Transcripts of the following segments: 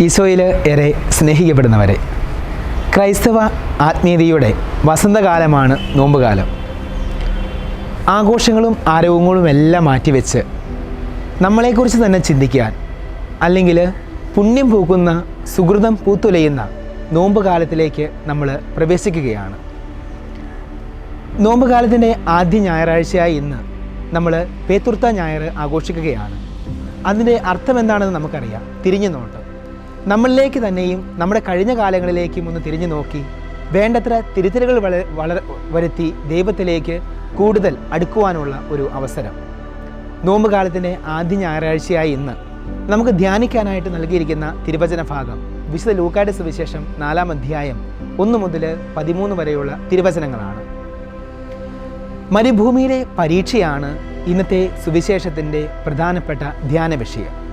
ഈശോയിൽ ഏറെ സ്നേഹിക്കപ്പെടുന്നവരെ. ക്രൈസ്തവ ആത്മീയതയുടെ വസന്തകാലമാണ് നോമ്പുകാലം. ആഘോഷങ്ങളും ആരോഗ്യങ്ങളും എല്ലാം മാറ്റിവെച്ച് നമ്മളെക്കുറിച്ച് തന്നെ ചിന്തിക്കാൻ അല്ലെങ്കിൽ പുണ്യം പൂക്കുന്ന സുഹൃതം പൂത്തുലയുന്ന നോമ്പ് കാലത്തിലേക്ക് നമ്മൾ പ്രവേശിക്കുകയാണ്. നോമ്പ് കാലത്തിന്റെ ആദ്യ ഞായറാഴ്ചയായി ഇന്ന് നമ്മൾ പേത്തുർത്ത ഞായർ ആഘോഷിക്കുകയാണ്. അതിന്റെ അർത്ഥം എന്താണെന്ന് നമുക്കറിയാം. തിരിഞ്ഞു നോട്ടം നമ്മളിലേക്ക് തന്നെയും നമ്മുടെ കഴിഞ്ഞ കാലങ്ങളിലേക്കും ഒന്ന് തിരിഞ്ഞു നോക്കി വേണ്ടത്ര തിരുത്തലുകൾ വള വരുത്തി ദൈവത്തിലേക്ക് കൂടുതൽ അടുക്കുവാനുള്ള ഒരു അവസരം. നോമ്പ് കാലത്തിന്റെ ആദ്യ ഞായറാഴ്ചയായി ഇന്ന് നമുക്ക് ധ്യാനിക്കാനായിട്ട് നൽകിയിരിക്കുന്ന തിരുവചന ഭാഗം വിശുദ്ധ ലൂക്കാട് സുവിശേഷം നാലാം അധ്യായം ഒന്ന് മുതൽ പതിമൂന്ന് വരെയുള്ള തിരുവചനങ്ങളാണ്. മരുഭൂമിയിലെ പരീക്ഷയാണ് ഇന്നത്തെ സുവിശേഷത്തിന്റെ പ്രധാനപ്പെട്ട ധ്യാന വിഷയം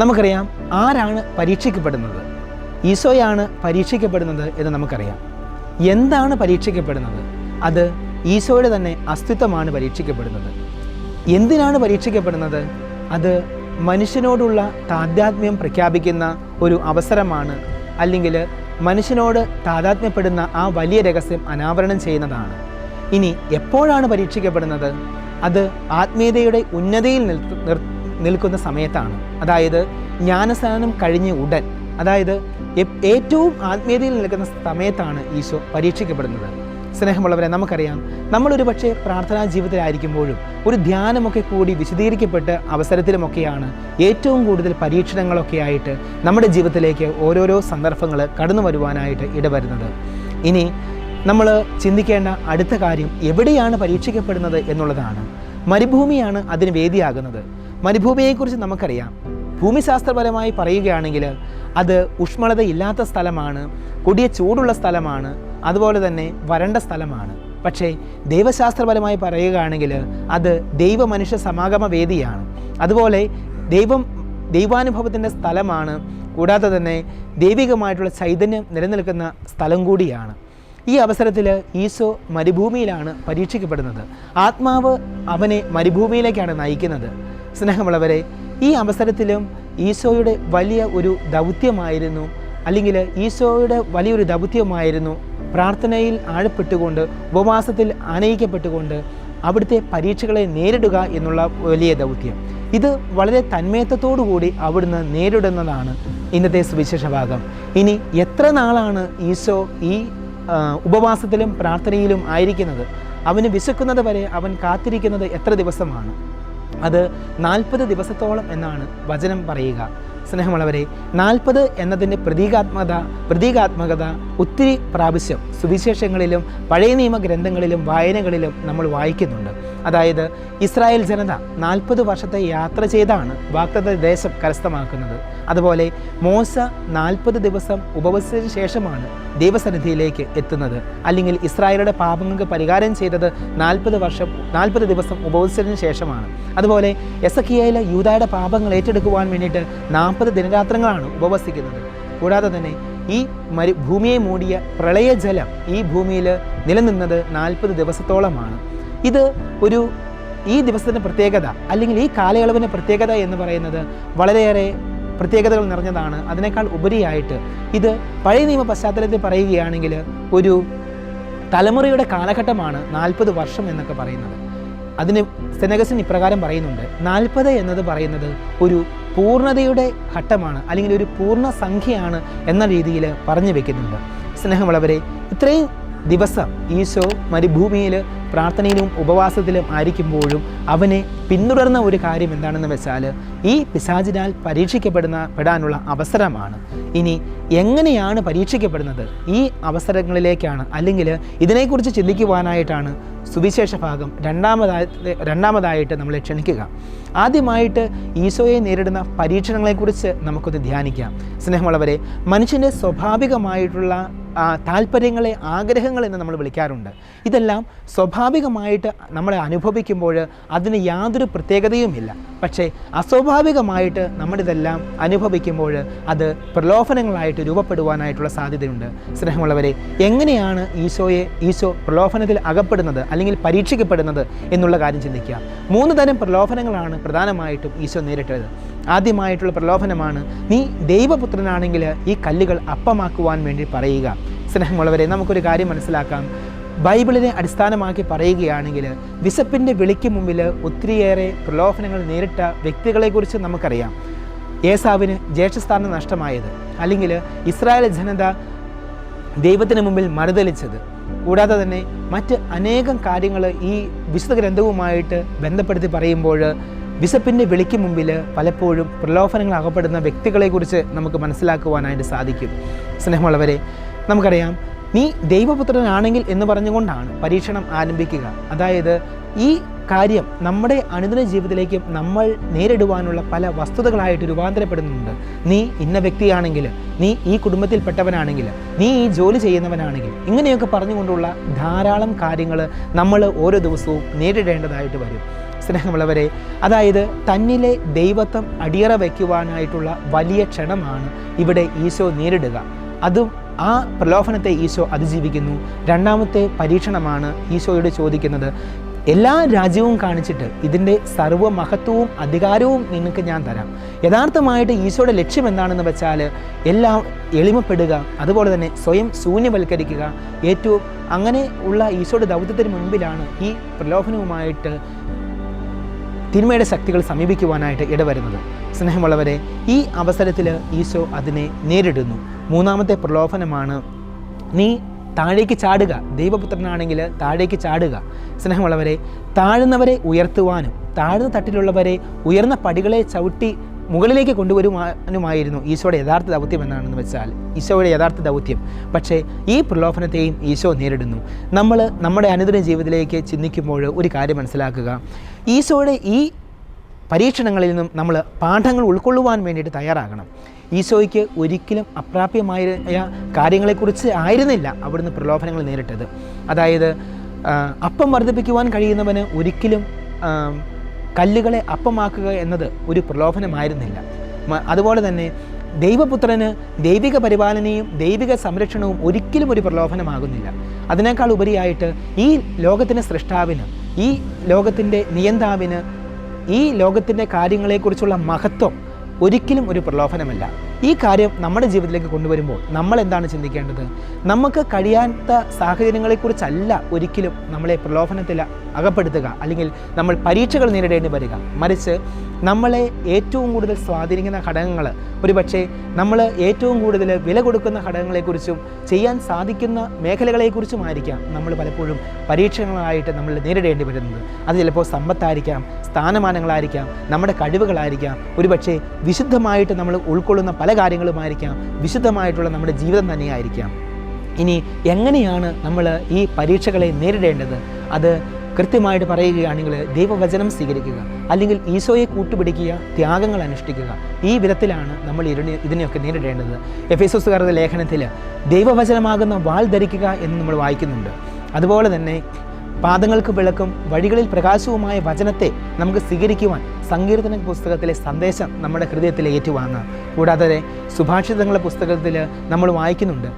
നമുക്കറിയാം ആരാണ് പരീക്ഷിക്കപ്പെടുന്നത്? ഈശോയാണ് പരീക്ഷിക്കപ്പെടുന്നത് എന്ന് നമുക്കറിയാം. എന്താണ് പരീക്ഷിക്കപ്പെടുന്നത്? അത് ഈശോയുടെ തന്നെ അസ്തിത്വമാണ് പരീക്ഷിക്കപ്പെടുന്നത്. എന്തിനാണ് പരീക്ഷിക്കപ്പെടുന്നത്? അത് മനുഷ്യനോടുള്ള താദാത്മ്യം പ്രഖ്യാപിക്കുന്ന ഒരു അവസരമാണ് അല്ലെങ്കിൽ മനുഷ്യനോട് താതാത്മ്യപ്പെടുന്ന ആ വലിയ രഹസ്യം അനാവരണം ചെയ്യുന്നതാണ്. ഇനി എപ്പോഴാണ് പരീക്ഷിക്കപ്പെടുന്നത്? അത് ആത്മീയതയുടെ ഉന്നതിയിൽ നിർ- നിൽക്കുന്ന സമയത്താണ്. അതായത് ജ്ഞാനസ്നാനം കഴിഞ്ഞ ഉടൻ അതായത് ഏറ്റവും ആത്മീയതയിൽ നിൽക്കുന്ന സമയത്താണ് ഈശോ പരീക്ഷിക്കപ്പെടുന്നത്. സ്നേഹമുള്ളവരെ നമുക്കറിയാം നമ്മളൊരു പക്ഷേ പ്രാർത്ഥനാ ജീവിതത്തിലായിരിക്കുമ്പോഴും ഒരു ധ്യാനമൊക്കെ കൂടി വിശദീകരിക്കപ്പെട്ട അവസരത്തിലുമൊക്കെയാണ് ഏറ്റവും കൂടുതൽ പരീക്ഷണങ്ങളൊക്കെ ആയിട്ട് നമ്മുടെ ജീവിതത്തിലേക്ക് ഓരോരോ സന്ദർഭങ്ങൾ കടന്നു വരുവാനായിട്ട് ഇടവരുന്നത്. ഇനി നമ്മൾ ചിന്തിക്കേണ്ട അടുത്ത കാര്യം എവിടെയാണ് പരീക്ഷിക്കപ്പെടുന്നത് എന്നുള്ളതാണ്. മരുഭൂമിയാണ് അതിന് വേദിയാകുന്നത്. മരുഭൂമിയെക്കുറിച്ച് നമുക്കറിയാം. ഭൂമിശാസ്ത്രപരമായി പറയുകയാണെങ്കിൽ അത് ഉഷ്മളതയില്ലാത്ത സ്ഥലമാണ് കൊടിയ ചൂടുള്ള സ്ഥലമാണ് അതുപോലെ തന്നെ വരണ്ട സ്ഥലമാണ്. പക്ഷേ ദൈവശാസ്ത്രപരമായി പറയുകയാണെങ്കിൽ അത് ദൈവ മനുഷ്യ സമാഗമ വേദിയാണ്. അതുപോലെ ദൈവം ദൈവാനുഭവത്തിന്റെ സ്ഥലമാണ് കൂടാതെ തന്നെ ദൈവികമായിട്ടുള്ള ചൈതന്യം നിലനിൽക്കുന്ന സ്ഥലം കൂടിയാണ്. ഈ അവസരത്തിൽ ഈശോ മരുഭൂമിയിലാണ് പരീക്ഷിക്കപ്പെടുന്നത്. ആത്മാവ് അവനെ മരുഭൂമിയിലേക്കാണ് നയിക്കുന്നത്. സ്നേഹമുള്ളവരെ ഈ അവസരത്തിലും ഈശോയുടെ വലിയ ഒരു ദൗത്യമായിരുന്നു അല്ലെങ്കിൽ ഈശോയുടെ വലിയൊരു ദൗത്യമായിരുന്നു പ്രാർത്ഥനയിൽ ആഴപ്പെട്ടുകൊണ്ട് ഉപവാസത്തിൽ ആനയിക്കപ്പെട്ടുകൊണ്ട് അവിടുത്തെ പരീക്ഷകളെ നേരിടുക എന്നുള്ള വലിയ ദൗത്യം. ഇത് വളരെ കൂടി അവിടുന്ന് നേരിടുന്നതാണ് ഇന്നത്തെ സുവിശേഷ ഭാഗം. ഇനി എത്ര നാളാണ് ഈശോ ഈ ഉപവാസത്തിലും പ്രാർത്ഥനയിലും ആയിരിക്കുന്നത്? അവന് വിശക്കുന്നത് വരെ അവൻ കാത്തിരിക്കുന്നത് എത്ര ദിവസമാണ്? അത് നാൽപ്പത് ദിവസത്തോളം എന്നാണ് വചനം പറയുക. സ്നേഹമുള്ളവരെ നാൽപ്പത് എന്നതിന്റെ പ്രതീകാത്മകത പ്രതീകാത്മകത ഒത്തിരി പ്രാവശ്യം സുവിശേഷങ്ങളിലും പഴയ നിയമ ഗ്രന്ഥങ്ങളിലും വായനകളിലും നമ്മൾ വായിക്കുന്നുണ്ട്. അതായത് ഇസ്രായേൽ ജനത നാൽപ്പത് വർഷത്തെ യാത്ര ചെയ്താണ് വാക്തത ദേശം കരസ്ഥമാക്കുന്നത്. അതുപോലെ മോശ നാൽപ്പത് ദിവസം ഉപവസിച്ചതിന് ശേഷമാണ് ദൈവസന്നിധിയിലേക്ക് എത്തുന്നത്. അല്ലെങ്കിൽ ഇസ്രായേലുടെ പാപങ്ങൾക്ക് പരിഹാരം ചെയ്തത് നാൽപ്പത് വർഷം നാൽപ്പത് ദിവസം ഉപവസിച്ചതിന് ശേഷമാണ്. അതുപോലെ എസക്കിയയിലെ യൂതായുടെ പാപങ്ങൾ ഏറ്റെടുക്കുവാൻ വേണ്ടിയിട്ട് നാൽപ്പത് ദിനരാത്രങ്ങളാണ് ഉപവസിക്കുന്നത്. കൂടാതെ തന്നെ ഈ മരു ഭൂമിയെ മൂടിയ പ്രളയജലം ഈ ഭൂമിയിൽ നിലനിന്നത് നാൽപ്പത് ദിവസത്തോളമാണ്. ഇത് ഒരു ഈ ദിവസത്തിന്റെ പ്രത്യേകത അല്ലെങ്കിൽ ഈ കാലയളവിന്റെ പ്രത്യേകത എന്ന് പറയുന്നത് വളരെയേറെ പ്രത്യേകതകൾ നിറഞ്ഞതാണ്. അതിനേക്കാൾ ഉപരിയായിട്ട് ഇത് പഴയ നിയമ പശ്ചാത്തലത്തിൽ പറയുകയാണെങ്കിൽ ഒരു തലമുറയുടെ കാലഘട്ടമാണ് നാൽപ്പത് വർഷം എന്നൊക്കെ പറയുന്നത്. അതിന് സെനഗസിൻ ഇപ്രകാരം പറയുന്നുണ്ട് നാൽപ്പത് എന്നത് പറയുന്നത് ഒരു പൂർണതയുടെ ഘട്ടമാണ് അല്ലെങ്കിൽ ഒരു പൂർണ സംഖ്യയാണ് എന്ന രീതിയിൽ പറഞ്ഞു വെക്കുന്നുണ്ട്. സ്നേഹമുള്ളവരെ ഇത്രയും ദിവസം ഈശോ മരുഭൂമിയിൽ പ്രാർത്ഥനയിലും ഉപവാസത്തിലും ആയിരിക്കുമ്പോഴും അവനെ പിന്തുടർന്ന ഒരു കാര്യം എന്താണെന്ന് വെച്ചാൽ ഈ പിശാചിനാൽ പരീക്ഷിക്കപ്പെടുന്ന പെടാനുള്ള അവസരമാണ്. ഇനി എങ്ങനെയാണ് പരീക്ഷിക്കപ്പെടുന്നത്? ഈ അവസരങ്ങളിലേക്കാണ്. അല്ലെങ്കിൽ ഇതിനെക്കുറിച്ച് ചിന്തിക്കുവാനായിട്ടാണ് സുവിശേഷ ഭാഗം രണ്ടാമതായി രണ്ടാമതായിട്ട് നമ്മളെ ക്ഷണിക്കുക. ആദ്യമായിട്ട് ഈശോയെ നേരിടുന്ന പരീക്ഷണങ്ങളെക്കുറിച്ച് നമുക്കൊന്ന് ധ്യാനിക്കാം. സ്നേഹമുള്ളവരെ മനുഷ്യന്റെ സ്വാഭാവികമായിട്ടുള്ള താല്പര്യങ്ങളെ ആഗ്രഹങ്ങൾ എന്ന് നമ്മൾ വിളിക്കാറുണ്ട്. ഇതെല്ലാം സ്വാഭാവികമായിട്ട് നമ്മളെ അനുഭവിക്കുമ്പോൾ അതിന് യാതൊരു പ്രത്യേകതയുമില്ല പക്ഷേ അസ്വാഭാവികമായിട്ട് നമ്മളിതെല്ലാം അനുഭവിക്കുമ്പോൾ അത് പ്രലോഭനങ്ങളായിട്ട് രൂപപ്പെടുവാനായിട്ടുള്ള സാധ്യതയുണ്ട്. സ്നേഹമുള്ളവരെ എങ്ങനെയാണ് ഈശോയെ ഈശോ പ്രലോഭനത്തിൽ അകപ്പെടുന്നത് അല്ലെങ്കിൽ പരീക്ഷിക്കപ്പെടുന്നത് എന്നുള്ള കാര്യം ചിന്തിക്കുക. മൂന്ന് തരം പ്രലോഭനങ്ങളാണ് പ്രധാനമായിട്ടും ഈശോ നേരിട്ടത്. ആദ്യമായിട്ടുള്ള പ്രലോഭനമാണ് നീ ദൈവപുത്രനാണെങ്കിൽ ഈ കല്ലുകൾ അപ്പമാക്കുവാൻ വേണ്ടി പറയുക. സ്നേഹമുള്ളവരെ നമുക്കൊരു കാര്യം മനസ്സിലാക്കാം. ബൈബിളിനെ അടിസ്ഥാനമാക്കി പറയുകയാണെങ്കിൽ വിശപ്പിന്റെ വിളിക്ക് മുമ്പിൽ ഒത്തിരിയേറെ പ്രലോഭനങ്ങൾ നേരിട്ട വ്യക്തികളെക്കുറിച്ച് നമുക്കറിയാം. ഏസാവിന് ജ്യേഷ്ഠസ്ഥാനം നഷ്ടമായത് അല്ലെങ്കിൽ ഇസ്രായേൽ ജനത ദൈവത്തിന് മുമ്പിൽ മറുതലിച്ചത്. കൂടാതെ തന്നെ മറ്റ് അനേകം കാര്യങ്ങൾ ഈ വിശുദ്ധ ഗ്രന്ഥവുമായിട്ട് ബന്ധപ്പെടുത്തി പറയുമ്പോൾ വിശപ്പിന്റെ വിളിക്ക് മുമ്പിൽ പലപ്പോഴും പ്രലോഭനങ്ങൾ അകപ്പെടുന്ന വ്യക്തികളെക്കുറിച്ച് നമുക്ക് മനസ്സിലാക്കുവാനായിട്ട് സാധിക്കും. സ്നേഹമുള്ളവരെ നമുക്കറിയാം നീ ദൈവപുത്രനാണെങ്കിൽ എന്ന് പറഞ്ഞുകൊണ്ടാണ് പരീക്ഷണം ആരംഭിക്കുക. അതായത് ഈ കാര്യം നമ്മുടെ അനുദിന ജീവിതത്തിലേക്ക് നമ്മൾ നേരിടുവാനുള്ള പല വസ്തുതകളായിട്ട് രൂപാന്തരപ്പെടുന്നുണ്ട്. നീ ഇന്ന വ്യക്തിയാണെങ്കിൽ നീ ഈ കുടുംബത്തിൽപ്പെട്ടവനാണെങ്കിൽ നീ ഈ ജോലി ചെയ്യുന്നവനാണെങ്കിൽ ഇങ്ങനെയൊക്കെ പറഞ്ഞുകൊണ്ടുള്ള ധാരാളം കാര്യങ്ങൾ നമ്മൾ ഓരോ ദിവസവും നേരിടേണ്ടതായിട്ട് വരും. സ്നേഹമുള്ളവരെ അതായത് തന്നിലെ ദൈവത്വം അടിയറ വയ്ക്കുവാനായിട്ടുള്ള വലിയ ക്ഷണമാണ് ഇവിടെ ഈശോ നേരിടുക. അതും ആ പ്രലോഭനത്തെ ഈശോ അതിജീവിക്കുന്നു. രണ്ടാമത്തെ പരീക്ഷണമാണ് ഈശോയോട് ചോദിക്കുന്നത്. എല്ലാ രാജ്യവും കാണിച്ചിട്ട് ഇതിന്റെ സർവമഹത്വവും അധികാരവും നിങ്ങൾക്ക് ഞാൻ തരാം. യഥാർത്ഥമായിട്ട് ഈശോയുടെ ലക്ഷ്യം എന്താണെന്ന് വെച്ചാൽ എല്ലാം എളിമപ്പെടുക അതുപോലെ തന്നെ സ്വയം ശൂന്യവൽക്കരിക്കുക. ഏറ്റവും അങ്ങനെ ഉള്ള ഈശോയുടെ ദൗത്യത്തിന് മുൻപിലാണ് ഈ പ്രലോഭനവുമായിട്ട് തിന്മയുടെ ശക്തികൾ സമീപിക്കുവാനായിട്ട് ഇടവരുന്നത്. സ്നേഹമുള്ളവരെ ഈ അവസരത്തിൽ ഈശോ അതിനെ നേരിടുന്നു. മൂന്നാമത്തെ പ്രലോഭനമാണ് നീ താഴേക്ക് ചാടുക. ദൈവപുത്രനാണെങ്കിൽ താഴേക്ക് ചാടുക. സ്നേഹമുള്ളവരെ താഴ്ന്നവരെ ഉയർത്തുവാനും താഴ്ന്ന തട്ടിലുള്ളവരെ ഉയർന്ന പടികളെ ചവിട്ടി മുകളിലേക്ക് കൊണ്ടുവരുവാനുമായിരുന്നു ഈശോയുടെ യഥാർത്ഥ ദൗത്യം എന്നാണെന്ന് വെച്ചാൽ ഈശോയുടെ യഥാർത്ഥ ദൗത്യം. പക്ഷേ ഈ പ്രലോഭനത്തെയും ഈശോ നേരിടുന്നു. നമ്മൾ നമ്മുടെ അനുദിന ജീവിതത്തിലേക്ക് ചിന്തിക്കുമ്പോൾ ഒരു കാര്യം മനസ്സിലാക്കുക. ഈശോയുടെ ഈ പരീക്ഷണങ്ങളിൽ നിന്നും നമ്മൾ പാഠങ്ങൾ ഉൾക്കൊള്ളുവാൻ വേണ്ടിയിട്ട് തയ്യാറാകണം. ഈശോയ്ക്ക് ഒരിക്കലും അപ്രാപ്യമായ കാര്യങ്ങളെക്കുറിച്ച് ആയിരുന്നില്ല അവിടുന്ന് പ്രലോഭനങ്ങൾ നേരിട്ടത്. അതായത് അപ്പം വർദ്ധിപ്പിക്കുവാൻ കഴിയുന്നവന് ഒരിക്കലും കല്ലുകളെ അപ്പമാക്കുക എന്നത് ഒരു പ്രലോഭനമായിരുന്നില്ല. അതുപോലെ തന്നെ ദൈവപുത്രന് ദൈവിക പരിപാലനയും ദൈവിക സംരക്ഷണവും ഒരിക്കലും ഒരു പ്രലോഭനമാകുന്നില്ല. അതിനേക്കാൾ ഉപരിയായിട്ട് ഈ ലോകത്തിന്റെ സൃഷ്ടാവിന് ഈ ലോകത്തിന്റെ നിയന്താവിന് ഈ ലോകത്തിന്റെ കാര്യങ്ങളെക്കുറിച്ചുള്ള മഹത്വം ഒരിക്കലും ഒരു പ്രലോഭനമല്ല. ഈ കാര്യം നമ്മുടെ ജീവിതത്തിലേക്ക് കൊണ്ടുവരുമ്പോൾ നമ്മൾ എന്താണ് ചിന്തിക്കേണ്ടത്? നമുക്ക് കഴിയാത്ത സാഹചര്യങ്ങളെക്കുറിച്ചല്ല ഒരിക്കലും നമ്മളെ പ്രലോഭനത്തിൽ അകപ്പെടുത്തുക. അല്ലെങ്കിൽ നമ്മൾ പരീക്ഷകൾ നേരിടേണ്ടി വരിക. മറിച്ച് നമ്മളെ ഏറ്റവും കൂടുതൽ സ്വാധീനിക്കുന്ന ഘടകങ്ങൾ ഒരുപക്ഷെ നമ്മൾ ഏറ്റവും കൂടുതൽ വില കൊടുക്കുന്ന ഘടകങ്ങളെക്കുറിച്ചും ചെയ്യാൻ സാധിക്കുന്ന മേഖലകളെക്കുറിച്ചുമായിരിക്കാം നമ്മൾ പലപ്പോഴും പരീക്ഷകളായിട്ട് നമ്മൾ നേരിടേണ്ടി വരുന്നത്. അത് ചിലപ്പോൾ സമ്പത്തായിരിക്കാം സ്ഥാനമാനങ്ങളായിരിക്കാം നമ്മുടെ കഴിവുകളായിരിക്കാം. ഒരുപക്ഷെ വിശുദ്ധമായിട്ട് നമ്മൾ ഉൾക്കൊള്ളുന്ന പല കാര്യങ്ങളുമായിരിക്കാം. വിശുദ്ധമായിട്ടുള്ള നമ്മുടെ ജീവിതം തന്നെയായിരിക്കാം. ഇനി എങ്ങനെയാണ് നമ്മൾ ഈ പരീക്ഷകളെ നേരിടേണ്ടത്? അത് കൃത്യമായിട്ട് പറയുകയാണെങ്കിൽ ദൈവവചനം സ്വീകരിക്കുക. അല്ലെങ്കിൽ ഈശോയെ കൂട്ടുപിടിക്കുക ത്യാഗങ്ങൾ അനുഷ്ഠിക്കുക. ഈ വിധത്തിലാണ് നമ്മൾ ഇതിനെ ഇതിനെയൊക്കെ നേരിടേണ്ടത്. എഫ് എസ് ലേഖനത്തിൽ ദൈവവചനമാകുന്ന വാൾ ധരിക്കുക എന്ന് നമ്മൾ വായിക്കുന്നുണ്ട്. അതുപോലെ തന്നെ പാദങ്ങൾക്ക് വിളക്കും വഴികളിൽ പ്രകാശവുമായ വചനത്തെ നമുക്ക് സ്വീകരിക്കുവാൻ സങ്കീർത്തന പുസ്തകത്തിലെ സന്ദേശം നമ്മുടെ ഹൃദയത്തിൽ ഏറ്റുവാങ്ങുക കൂടാതെ സുഭാഷിതങ്ങളുടെ പുസ്തകത്തിൽ നമ്മൾ വായിക്കുന്നുണ്ട്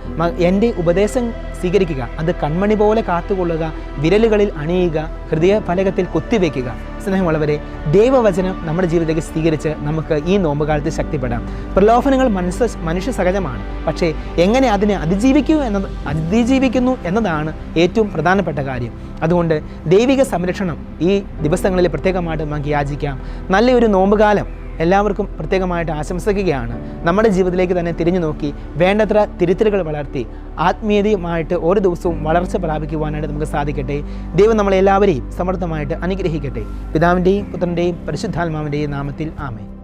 എന്റെ ഉപദേശം സ്വീകരിക്കുക അത് കൺമണി പോലെ കാത്തുകൊള്ളുക വിരലുകളിൽ അണിയുക ഹൃദയ ഫലകത്തിൽ കൊത്തിവെക്കുക. സ്നേഹമുള്ളവരെ ദൈവവചനം നമ്മുടെ ജീവിതത്തിലേക്ക് സ്വീകരിച്ച് നമുക്ക് ഈ നോമ്പുകാലത്ത് ശക്തിപ്പെടാം. പ്രലോഭനങ്ങൾ മനുഷ്യ മനുഷ്യ സഹജമാണ്. പക്ഷേ എങ്ങനെ അതിനെ അതിജീവിക്കൂ എന്നത് അതിജീവിക്കുന്നു എന്നതാണ് ഏറ്റവും പ്രധാനപ്പെട്ട കാര്യം. അതുകൊണ്ട് ദൈവിക സംരക്ഷണം ഈ ദിവസങ്ങളിൽ പ്രത്യേകമായിട്ട് നമുക്ക് യാചിക്കാം. നല്ലൊരു നോമ്പുകാലം എല്ലാവർക്കും പ്രത്യേകമായിട്ട് ആശംസിക്കുകയാണ്. നമ്മുടെ ജീവിതത്തിലേക്ക് തന്നെ തിരിഞ്ഞു നോക്കി വേണ്ടത്ര തിരുത്തലുകൾ വളർത്തി ആത്മീയതയുമായിട്ട് ഓരോ ദിവസവും വളർച്ച പ്രാപിക്കുവാനായിട്ട് നമുക്ക് സാധിക്കട്ടെ. ദൈവം നമ്മളെല്ലാവരെയും സമർത്ഥമായിട്ട് അനുഗ്രഹിക്കട്ടെ. പിതാവിന്റെയും പുത്രന്റെയും പരിശുദ്ധാത്മാവിന്റെയും നാമത്തിൽ ആമേ